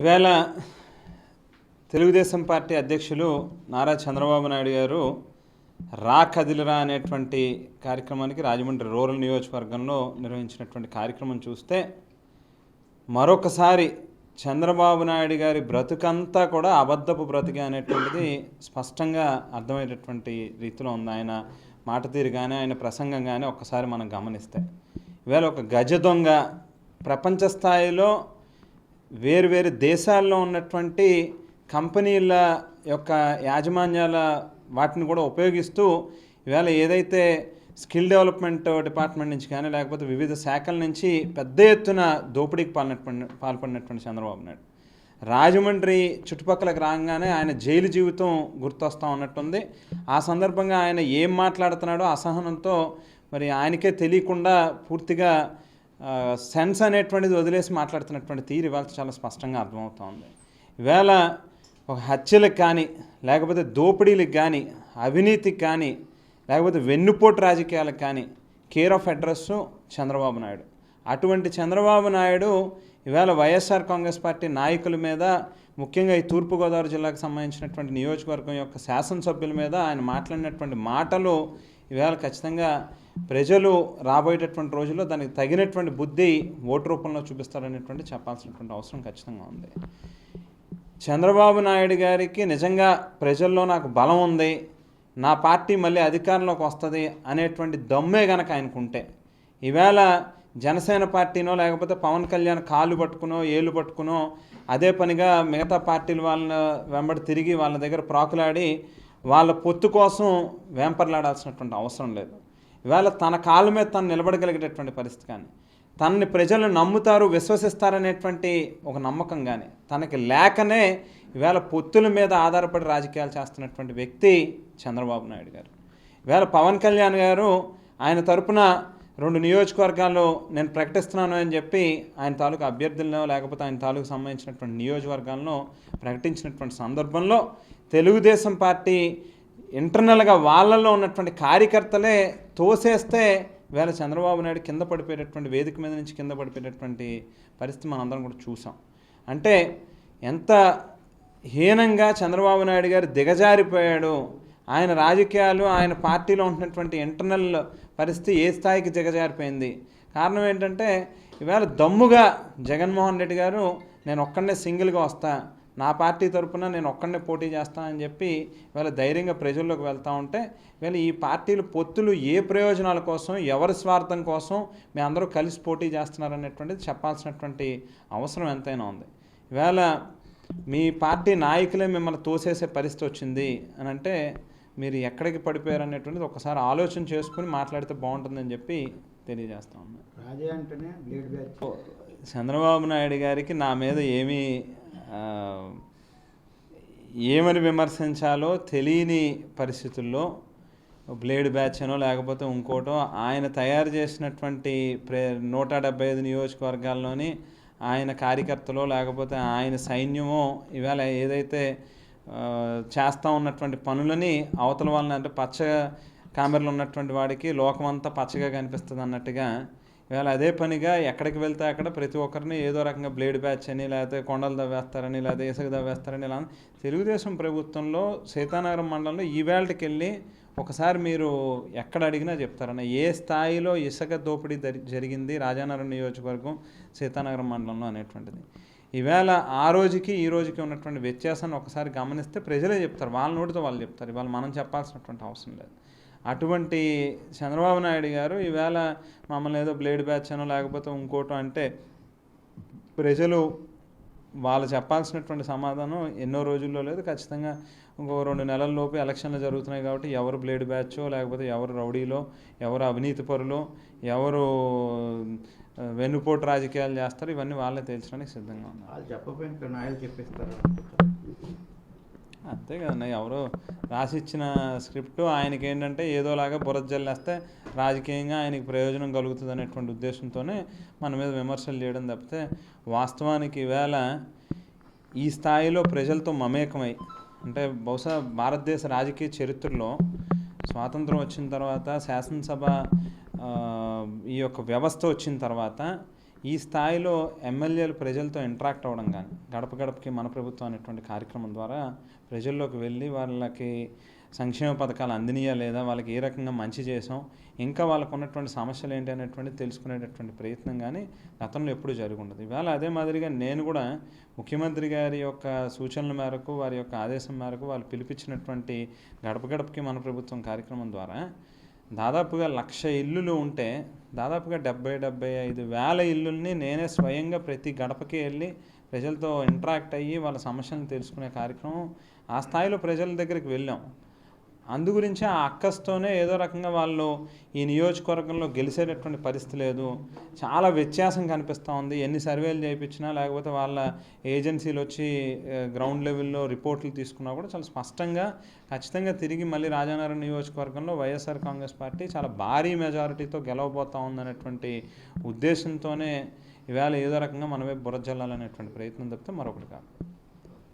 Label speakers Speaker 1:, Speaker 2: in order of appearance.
Speaker 1: ఈవేళ తెలుగుదేశం పార్టీ అధ్యక్షులు నారా చంద్రబాబు నాయుడు గారు రా కదిలిరా అనేటువంటి కార్యక్రమానికి రాజమండ్రి రూరల్ నియోజకవర్గంలో నిర్వహించినటువంటి కార్యక్రమం చూస్తే మరొకసారి చంద్రబాబు నాయుడు గారి బ్రతుకంతా కూడా అబద్ధపు బ్రతికే అనేటువంటిది స్పష్టంగా అర్థమయ్యేటటువంటి రీతిలో ఉంది. ఆయన మాట తీరు కానీ ఆయన ప్రసంగం కానీ ఒక్కసారి మనం గమనిస్తే ఈవేళ ఒక గజ దొంగ ప్రపంచ స్థాయిలో వేరు వేరు దేశాల్లో ఉన్నటువంటి కంపెనీల యొక్క యాజమాన్యాల వాటిని కూడా ఉపయోగిస్తూ ఇవాళ ఏదైతే స్కిల్ డెవలప్మెంట్ డిపార్ట్మెంట్ నుంచి కానీ లేకపోతే వివిధ శాఖల నుంచి పెద్ద ఎత్తున దోపిడీకి పాల్పడిన పాల్పడినటువంటి చంద్రబాబు నాయుడు. రాజమండ్రి చుట్టుపక్కలకు రాగానే ఆయన జైలు జీవితం గుర్తొస్తూ ఉన్నట్టుంది. ఆ సందర్భంగా ఆయన ఏం మాట్లాడుతున్నాడో అసహనంతో మరి ఆయనకే తెలియకుండా పూర్తిగా సెన్స్ అనేటువంటిది వదిలేసి మాట్లాడుతున్నటువంటి తీరు ఇవాళ చాలా స్పష్టంగా అర్థమవుతోంది. ఈవేళ ఒక హత్యలకు కానీ లేకపోతే దోపిడీలకు కానీ అవినీతికి కానీ లేకపోతే వెన్నుపోటు రాజకీయాలకు కానీ care of address Chandrababu Naidu. అటువంటి చంద్రబాబు నాయుడు ఇవాళ వైఎస్ఆర్ కాంగ్రెస్ పార్టీ నాయకుల మీద ముఖ్యంగా ఈ తూర్పుగోదావరి జిల్లాకు సంబంధించినటువంటి నియోజకవర్గం యొక్క శాసనసభ్యుల మీద ఆయన మాట్లాడినటువంటి మాటలు ఇవాళ ఖచ్చితంగా ప్రజలు రాబోయేటటువంటి రోజుల్లో దానికి తగినటువంటి బుద్ధి ఓటు రూపంలో చూపిస్తారనేటువంటి చెప్పాల్సినటువంటి అవసరం ఖచ్చితంగా ఉంది. చంద్రబాబు నాయుడు గారికి నిజంగా ప్రజల్లో నాకు బలం ఉంది నా పార్టీ మళ్ళీ అధికారంలోకి వస్తుంది అనేటువంటి దమ్మే గనక ఆయనకుంటే ఈవేళ జనసేన పార్టీనో లేకపోతే పవన్ కళ్యాణ్ కాళ్ళు పట్టుకునో ఏళ్ళు పట్టుకునో అదే పనిగా మిగతా పార్టీలు వాళ్ళ వెంబడి తిరిగి వాళ్ళ దగ్గర ప్రాకులాడి వాళ్ళ పొత్తు కోసం వేంపర్లాడాల్సినటువంటి అవసరం లేదు. ఇవాళ తన కాళ్ళ మీద తను నిలబడగలిగేటటువంటి పరిస్థితి కానీ తనని ప్రజలు నమ్ముతారు విశ్వసిస్తారనేటువంటి ఒక నమ్మకం కానీ తనకి లేకనే ఇవాళ పొత్తుల మీద ఆధారపడి రాజకీయాలు చేస్తున్నటువంటి వ్యక్తి చంద్రబాబు నాయుడు గారు. ఇవాళ పవన్ కళ్యాణ్ గారు ఆయన తరపున రెండు నియోజకవర్గాల్లో నేను ప్రకటిస్తున్నాను అని చెప్పి ఆయన తాలూకు అభ్యర్థులను లేకపోతే ఆయన తాలూకు సంబంధించినటువంటి నియోజకవర్గాలను ప్రకటించినటువంటి సందర్భంలో తెలుగుదేశం పార్టీ ఇంటర్నల్గా వాళ్ళల్లో ఉన్నటువంటి కార్యకర్తలే తోసేస్తే వేళ చంద్రబాబు నాయుడు కింద పడిపోయేటటువంటి వేదిక మీద నుంచి కింద పడిపోయేటటువంటి పరిస్థితి మనందరం కూడా చూసాం. అంటే ఎంత హీనంగా చంద్రబాబు నాయుడు గారు దిగజారిపోయాడు. ఆయన రాజకీయాలు ఆయన పార్టీలో ఉంటున్నటువంటి ఇంటర్నల్ పరిస్థితి ఏ స్థాయికి దిగజారిపోయింది? కారణం ఏంటంటే ఈవేళ దమ్ముగా జగన్మోహన్ రెడ్డి గారు నేను ఒక్కడనే సింగిల్గా వస్తా. నా పార్టీ తరపున నేను ఒక్కడనే పోటీ చేస్తానని చెప్పి ఇవాళ ధైర్యంగా ప్రజల్లోకి వెళ్తూ ఉంటే ఇవాళ ఈ పార్టీలు పొత్తులు ఏ ప్రయోజనాల కోసం ఎవరి స్వార్థం కోసం మీ అందరూ కలిసి పోటీ చేస్తున్నారనేటువంటిది చెప్పాల్సినటువంటి అవసరం ఎంతైనా ఉంది. ఇవాళ మీ పార్టీ నాయకులే మిమ్మల్ని తోసేసే పరిస్థితి వచ్చింది అని అంటే మీరు ఎక్కడికి పడిపోయారు అనేటువంటిది ఒకసారి ఆలోచన చేసుకుని మాట్లాడితే బాగుంటుందని చెప్పి తెలియజేస్తా ఉన్నాను చంద్రబాబు నాయుడు గారికి నా మీద ఏమీ ఏమని విమర్శించాలో తెలియని పరిస్థితుల్లో బ్లేడ్ బ్యాచ్ అనో లేకపోతే ఇంకోటో ఆయన తయారు చేసినటువంటి ప్రే నూట డెబ్బై ఐదు నియోజకవర్గాల్లోని ఆయన కార్యకర్తలో లేకపోతే ఆయన సైన్యమో ఇవాళ ఏదైతే చేస్తూ ఉన్నటువంటి పనులని అవతల వాళ్ళని అంటే పచ్చ కామెరలు ఉన్నటువంటి వాడికి లోకమంతా పచ్చగా కనిపిస్తుంది అన్నట్టుగా. ఇవాళ అదే పనిగా ఎక్కడికి వెళ్తే అక్కడ ప్రతి ఒక్కరిని ఏదో రకంగా బ్లేడ్ బ్యాచ్ అని లేకపోతే కొండలు దవ్వేస్తారని లేకపోతే ఇసుక దవ్వేస్తారని ఇలా తెలుగుదేశం ప్రభుత్వంలో సీతానగరం మండలంలో ఈవేళకి వెళ్ళి ఒకసారి మీరు ఎక్కడ అడిగినా చెప్తారన్న. ఏ స్థాయిలో ఇసుక దోపిడీ జరి- జరిగింది రాజానగరం నియోజకవర్గం సీతానగరం మండలంలో అనేటువంటిది. ఈవేళ ఆ రోజుకి ఈ రోజుకి ఉన్నటువంటి వ్యత్యాసాన్ని ఒకసారి గమనిస్తే ప్రజలే చెప్తారు. వాళ్ళ నోటితో వాళ్ళు చెప్తారు. ఇవాళ మనం చెప్పాల్సినటువంటి అవసరం లేదు. అటువంటి చంద్రబాబు నాయుడు గారు ఈవేళ మమ్మల్ని ఏదో బ్లేడ్ బ్యాచ్ అనో లేకపోతే ఇంకోటో అంటే ప్రజలు వాళ్ళు చెప్పాల్సినటువంటి సమాధానం ఎన్నో రోజుల్లో లేదు. ఖచ్చితంగా ఇంకో రెండు నెలల లోపు ఎలక్షన్లు జరుగుతున్నాయి కాబట్టి ఎవరు బ్లేడ్ బ్యాచో లేకపోతే ఎవరు రౌడీలో ఎవరు అవినీతి పరులో ఎవరు వెన్నుపోటు రాజకీయాలు చేస్తారు ఇవన్నీ వాళ్ళే తేల్చడానికి సిద్ధంగా ఉన్నారు.
Speaker 2: వాళ్ళు చెప్పకపోయిన ఇక్కడ చెప్పిస్తారు.
Speaker 1: అంతే కదన్న ఎవరో రాసిచ్చిన స్క్రిప్ట్ ఆయనకి ఏంటంటే ఏదోలాగా బురద జల్లేస్తే రాజకీయంగా ఆయనకి ప్రయోజనం కలుగుతుంది అనేటువంటి ఉద్దేశంతోనే మన మీద విమర్శలు చేయడం తప్పితే వాస్తవానికి ఈవేళ ఈ స్థాయిలో ప్రజలతో మమేకమై అంటే బహుశా భారతదేశ రాజకీయ చరిత్రలో స్వాతంత్రం వచ్చిన తర్వాత శాసనసభ ఈ యొక్క వ్యవస్థ వచ్చిన తర్వాత ఈ స్థాయిలో ఎమ్మెల్యేలు ప్రజలతో ఇంటరాక్ట్ అవ్వడం కానీ గడప గడపకి మన ప్రభుత్వం అనేటువంటి కార్యక్రమం ద్వారా ప్రజల్లోకి వెళ్ళి వాళ్ళకి సంక్షేమ పథకాలు అందినయా లేదా వాళ్ళకి ఏ రకంగా మంచి చేసాం ఇంకా వాళ్ళకు ఉన్నటువంటి సమస్యలు ఏంటి అనేటువంటి తెలుసుకునేటటువంటి ప్రయత్నం కానీ గతంలో ఎప్పుడూ జరిగి ఉండదు ఇవాళ అదే మాదిరిగా నేను కూడా ముఖ్యమంత్రి గారి యొక్క సూచనల మేరకు వారి యొక్క ఆదేశం మేరకు వాళ్ళు పిలిపించినటువంటి గడప గడపకి మన ప్రభుత్వం కార్యక్రమం ద్వారా దాదాపుగా లక్ష ఇల్లులు ఉంటే దాదాపుగా డెబ్బై డెబ్బై ఐదు వేల ఇల్లుల్ని నేనే స్వయంగా ప్రతి గడపకి వెళ్ళి ప్రజలతో ఇంటరాక్ట్ అయ్యి వాళ్ళ సమస్యలను తెలుసుకునే కార్యక్రమం ఆ స్థాయిలో ప్రజల దగ్గరికి వెళ్ళాం. అందు గురించి ఆ అక్కస్తోనే ఏదో రకంగా వాళ్ళు ఈ నియోజకవర్గంలో గెలిచేటటువంటి పరిస్థితి లేదు. చాలా వ్యత్యాసం కనిపిస్తూ ఉంది. ఎన్ని సర్వేలు చేయించినా లేకపోతే వాళ్ళ ఏజెన్సీలు వచ్చి గ్రౌండ్ లెవెల్లో రిపోర్ట్లు తీసుకున్నా కూడా చాలా స్పష్టంగా ఖచ్చితంగా తిరిగి మళ్ళీ రాజానగరం నియోజకవర్గంలో వైఎస్ఆర్ కాంగ్రెస్ పార్టీ చాలా భారీ మెజారిటీతో గెలవబోతూ ఉందనేటువంటి ఉద్దేశంతోనే ఇవాళ ఏదో రకంగా మనమే బురజల్లాలనేటువంటి ప్రయత్నం తప్పితే మరొకటి కాదు.